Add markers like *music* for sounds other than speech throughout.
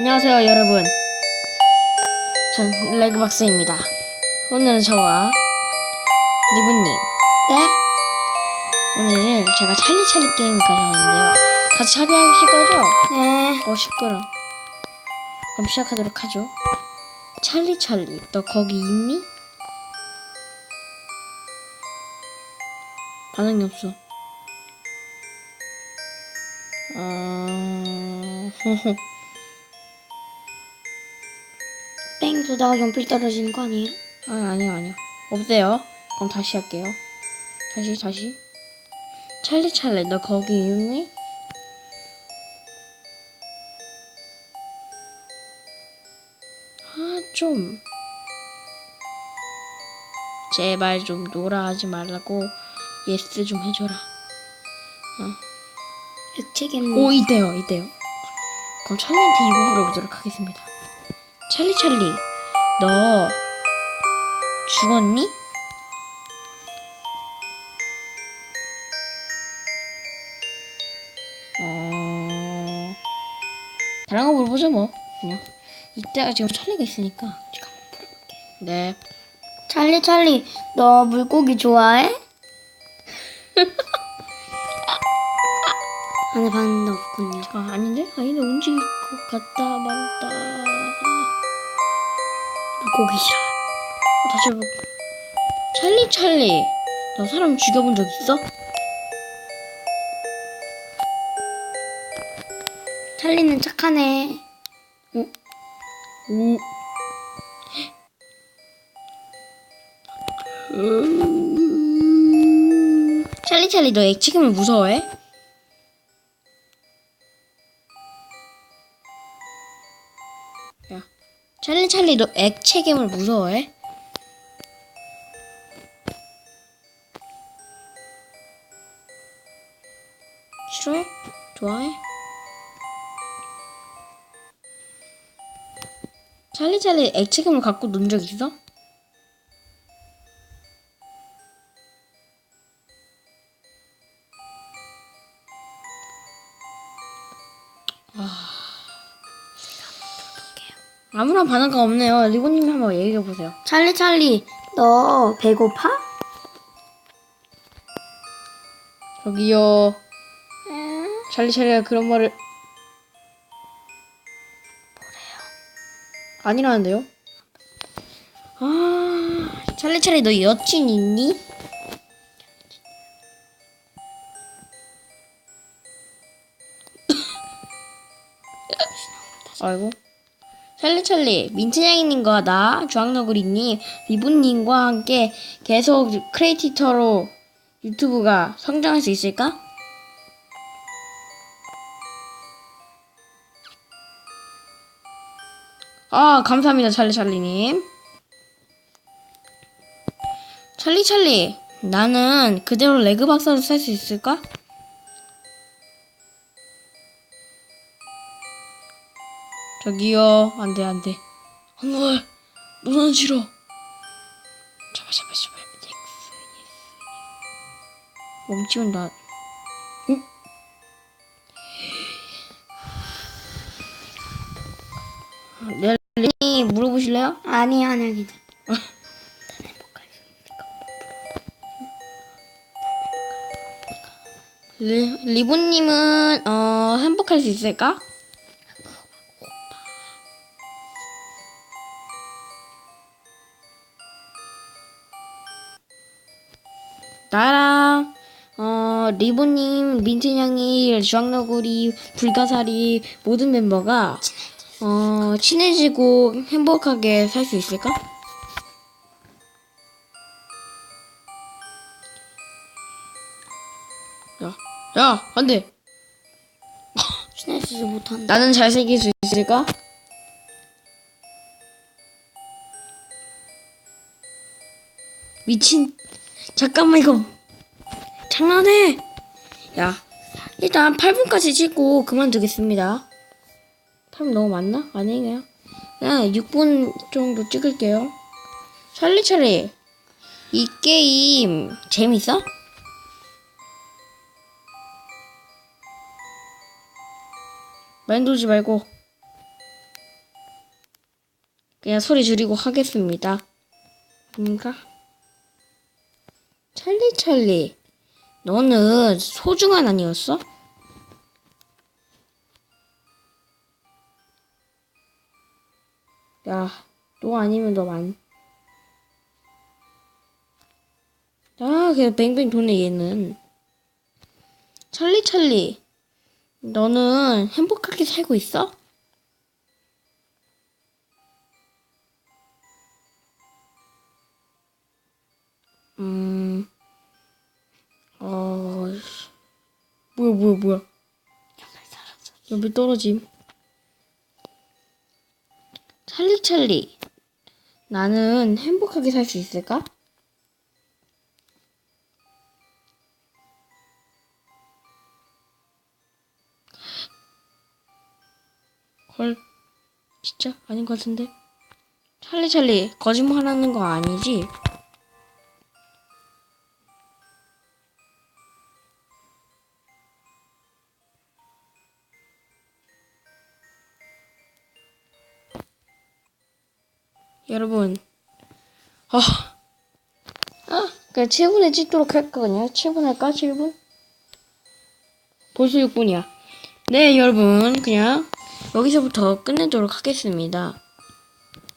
안녕하세요 여러분 전 레그박스입니다 오늘은 저와 리브님 네? 오늘은 제가 찰리찰리 게임 가져왔는데요 같이 참여하실 거죠? 네. 어 시끄러 그럼 시작하도록 하죠 찰리찰리 너 거기 있니? 반응이 없어 어... *laughs* 뺑 쏘다가 연필 떨어지는 거 아니에요? 아니 아니요 아니요. 없대요. 그럼 다시 할게요. 다시 다시. 찰리 찰리 너 거기 있니? 아 좀. 제발 좀 놀아 하지 말라고 예스 좀 해줘라. 액체괴물. 오 이때요 이때요. 그럼 찰리한테 이거 물어보도록 하겠습니다. 찰리 찰리 너 죽었니? 어... 다른 거 물어보죠 뭐 그냥 이때가 지금 찰리가 있으니까 제가 한번 물어볼게 네 찰리 찰리, 너 물고기 좋아해? *laughs* 안에 반응도 없군요. 아 아닌데? 아닌데 움직일 것 같다 말다 물고기 싫어. 다시 해볼게. 찰리 찰리, 너 사람 죽여본 적 있어? 찰리는 착하네. 오. 찰리 찰리, 너 액체괴물 무서워해? 찰리 찰리, 너 액체 괴물 무서워해? 싫어해? 좋아해? 찰리 찰리 액체 괴물 갖고 논 적 있어? 아... 아무런 반응가 없네요. 리본님이 한번 얘기해 보세요. 찰리 찰리, 너 배고파? 저기요. 찰리 찰리가 그런 말을 뭐래요? 아니라는데요? 아, 찰리 찰리 너 여친 있니? 아이고. 찰리 찰리 민트냥이님과 나 주황너구리님 리본님과 함께 계속 크리에이터로 유튜브가 성장할 수 있을까? 아, 감사합니다, 찰리 찰리님. 찰리 찰리, 나는 그대로 레그 박사로 살 수 있을까? 저기요, 안 돼, 안 돼. 헐, 너는 싫어. 넥스, 예스. 멈추면 나. 응? 렐리 물어보실래요? 아니, 아니. 리, 리본님은 어 행복할 수 있을까? 나랑 어 리본님, 민트냥이, 주황너구리, 불가사리 모든 멤버가 어 친해지고 행복하게 살 수 있을까? 야, 야, 안 돼. *laughs* 친해지지 못한다. 나는 잘생길 수 있을까? 미친. 잠깐만, 이거. 장난해. 야, 일단 8분까지 찍고 그만두겠습니다. 8분 너무 많나? 아니에요. 그냥 6분 정도 찍을게요. 찰리 찰리. 이 게임 재밌어? 만 돌지 말고 그냥 소리 줄이고 하겠습니다. 뭔가? 찰리 찰리, 너는 소중한 아니었어? 야, 너 아니면 너만. 아, 그냥 뱅뱅 도네 얘는. 찰리 찰리, 너는 행복하게 살고 있어? 뭐야, 뭐야, 뭐야. 연필 떨어짐. 찰리, 찰리. 나는 행복하게 살 수 있을까? 헐, 진짜? 아닌 것 같은데? 찰리, 찰리, 거짓말 하는 거 아니지? 여러분, 아, 아, 그냥 7분에 찍도록 할까, 그냥? 7분 할까, 7분? 벌써 6분이야. 네, 여러분, 그냥 여기서부터 끝내도록 하겠습니다.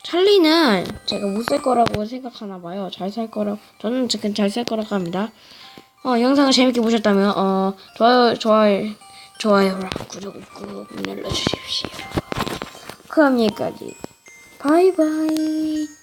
찰리는 제가 못 살 거라고 생각하나 봐요. 잘 살 거라고. 저는 지금 잘 살 거라고 합니다. 어, 영상을 재밌게 보셨다면, 어, 좋아요, 좋아요, 좋아요랑 구독 꾹 눌러주십시오. 그럼 여기까지. 바이바이.